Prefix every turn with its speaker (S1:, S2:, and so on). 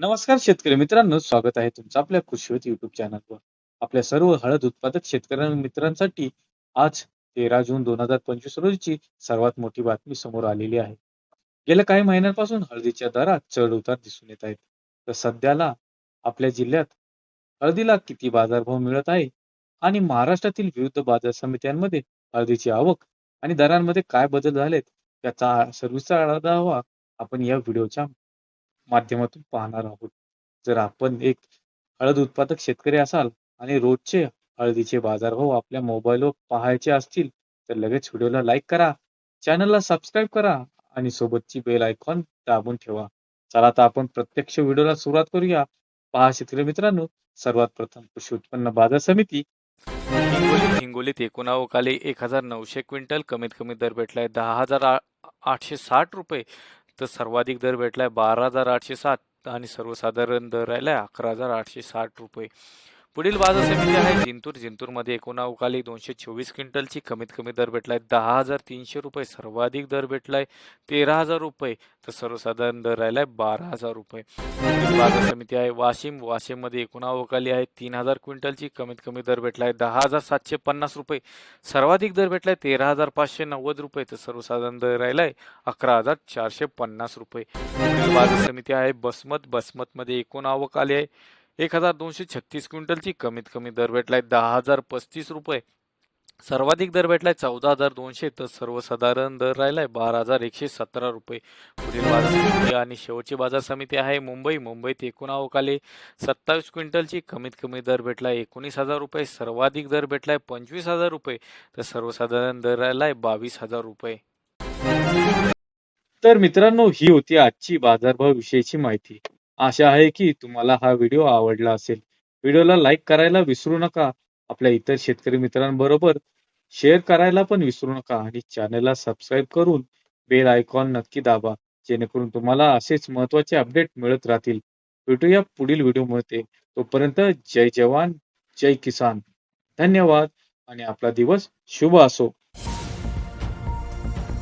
S1: नमस्कार शेतकरी मित्रांनो स्वागत आहे तुमचं आपल्या कृषीवत युट्यूब चॅनलवर आपल्या सर्व हळद उत्पादक शेतकरी मित्रांसाठी आज तेरा जून दोन हजार पंचवीस रोजीची सर्वात मोठी बातमी समोर आलेली आहे. गेल्या काही महिन्यांपासून हळदीच्या दरात चढ उतार दिसून येत आहेत तर सध्याला आपल्या जिल्ह्यात हळदीला किती बाजारभाव मिळत आहे आणि महाराष्ट्रातील विविध बाजार समित्यांमध्ये हळदीची आवक आणि दरांमध्ये काय बदल झालेत याचा सर्विसचा आढावा आपण या व्हिडिओच्या माध्यमातून पाहणार आहोत. जर आपण एक हळद उत्पादक शेतकरी असाल आणि रोजचे हळदीचे बाजारभाव आपल्या मोबाईलवर पाहायचे असतील तर लगेच व्हिडिओला लाईक करा चॅनलला सबस्क्राईब करा आणि सोबतची बेल आयकॉन दाबून ठेवा. चला आता आपण प्रत्यक्ष व्हिडिओला सुरुवात करूया. पहा शेतकरी मित्रांनो सर्वात प्रथम कृषी उत्पन्न बाजार समिती.
S2: हिंगोलीत एकोणावकाली एक हजार नऊशे क्विंटल कमीत कमी दर भेटलाय दहा हजार आठशे साठ रुपये. तर सर्वाधिक दर भेटलाय बारा हजार आठशे सात आणि सर्वसाधारण दर राहिला आहे अकरा हजार आठशे साठ रुपये. पुढील बाजार समिती आहे जिंतूर. जिंतूरमध्ये एकूण अवकाली दोनशे चोवीस क्विंटलची कमीत कमी दर भेटलाय. दहा हजार तीनशे रुपये सर्वाधिक दर भेटलाय. तेरा हजार रुपये तर सर्वसाधारण दर राहिलाय बारा हजार रुपये. बाजार समिती आहे वाशिम. वाशिममध्ये एकूण अवकाली आहे तीन हजार क्विंटलची कमीत कमी दर भेटलाय दहा हजार सातशे पन्नास रुपये. सर्वाधिक दर भेटलाय तेरा हजार पाचशे नव्वद रुपये तर सर्वसाधारण दर राहिलाय अकरा हजार चारशे पन्नास रुपये. बाजार समिती आहे बसमत. बसमतमध्ये एकूण आवक आली आहे एक हजार दोनशे छत्तीस क्विंटलची कमीत कमी दर भेटलाय दहा हजार पस्तीस रुपये. सर्वाधिक दर भेटलाय चौदा हजार दोनशे तर सर्वसाधारण दर राहिलाय बारा हजार एकशे सतरा रुपये. पुढील बाजार समिती आणि शेवटची बाजार समिती आहे मुंबई. मुंबईत एकूण आवक सत्तावीस क्विंटलची कमीत कमी दर भेटलाय एकोणीस हजार रुपये. सर्वाधिक दर भेटलाय पंचवीस हजार रुपये तर सर्वसाधारण दर राहिलाय बावीस हजार रुपये.
S1: तर मित्रांनो ही होती आजची बाजारभाव विषयीची माहिती. आशा आहे की तुम्हाला हा व्हिडिओ आवडला असेल. व्हिडिओला लाईक करायला विसरू नका. आपल्या इतर शेतकरी मित्रांबरोबर शेअर करायला पण विसरू नका आणि चॅनलला सबस्क्राईब करून बेल आयकॉन नक्की दाबा जेणेकरून तुम्हाला असेच महत्त्वाचे अपडेट मिळत राहतील. भेटूया पुढील व्हिडिओमध्ये. तोपर्यंत जय जवान जय किसान. धन्यवाद आणि आपला दिवस शुभ असो.